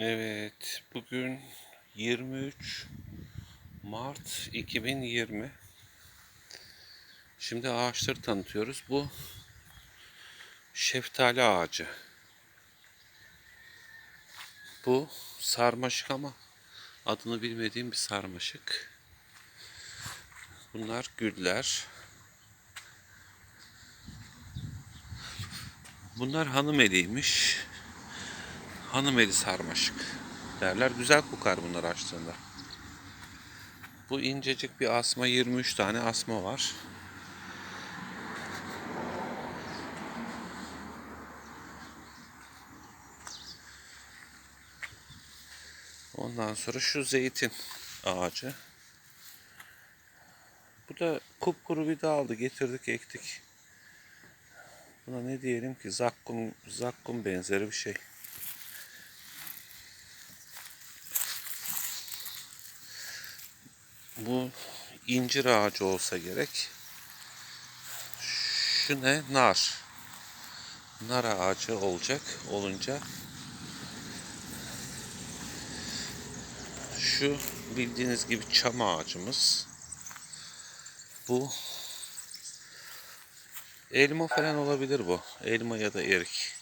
Evet, bugün 23 Mart 2020. Şimdi ağaçları tanıtıyoruz. Bu şeftali ağacı. Bu sarmaşık ama adını bilmediğim bir sarmaşık. Bunlar güller. Bunlar hanım eliymiş. Hanım eli sarmaşık derler. Güzel kokar bunlar açtığında. Bu incecik bir asma 23 tane asma var. Ondan sonra şu zeytin ağacı. Bu da kupkuru bir daldı. Getirdik ektik. Buna ne diyelim ki zakkum, zakkum benzeri bir şey. Bu incir ağacı olsa gerek. Şu ne? Nar. Nar ağacı olacak olunca. Şu bildiğiniz gibi çam ağacımız. Bu elma falan olabilir bu. Elma ya da erik.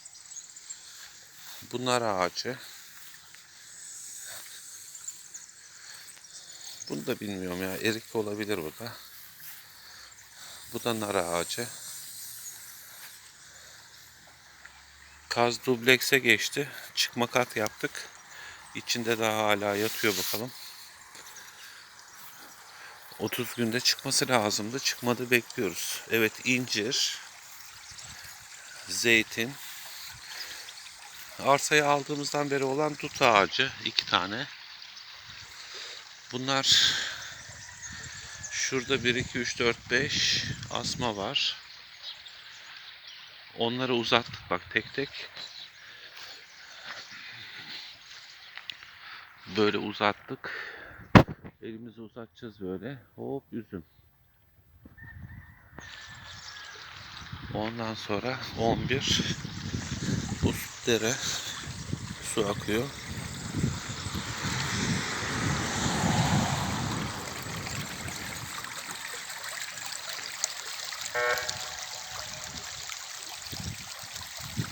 Bu nar ağacı. Bunu da bilmiyorum ya. Erik olabilir bu da. Bu da nar ağacı. Kaz dublekse geçti. Çıkma kat yaptık. İçinde daha hala yatıyor bakalım. 30 günde çıkması lazımdı. Çıkmadı bekliyoruz. Evet incir, zeytin, arsayı aldığımızdan beri olan dut ağacı iki tane. Bunlar şurada 1 2 3 4 5 asma var. Onları uzattık bak tek tek. Böyle uzattık. Elimizi uzatacağız böyle. Hop üzüm. Ondan sonra 11 bu dere su akıyor.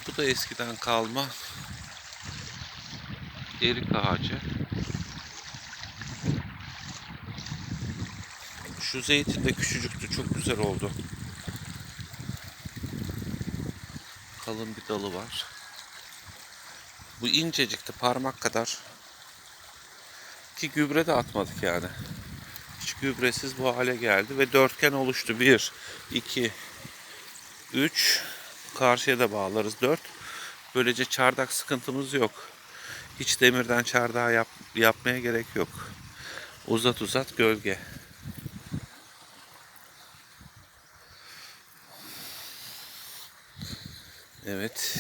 Bu da eskiden kalma erik ağacı. Şu zeytin de küçücüktü. Çok güzel oldu. Kalın bir dalı var. Bu incecikti. Parmak kadar. Ki gübre de atmadık yani. Hiç gübresiz bu hale geldi ve dörtgen oluştu. 1, 2, 3. Karşıya da bağlarız 4. Böylece çardak sıkıntımız yok. Hiç demirden çardağı yap, yapmaya gerek yok. Uzat uzat gölge. Evet.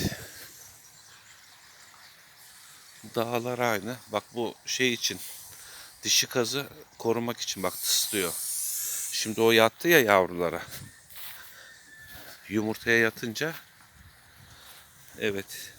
Dağlar aynı. Bak bu şey için. Dişi kazı korumak için bak tıslıyor. Şimdi o yattı ya yavrulara. Yumurtaya yatınca evet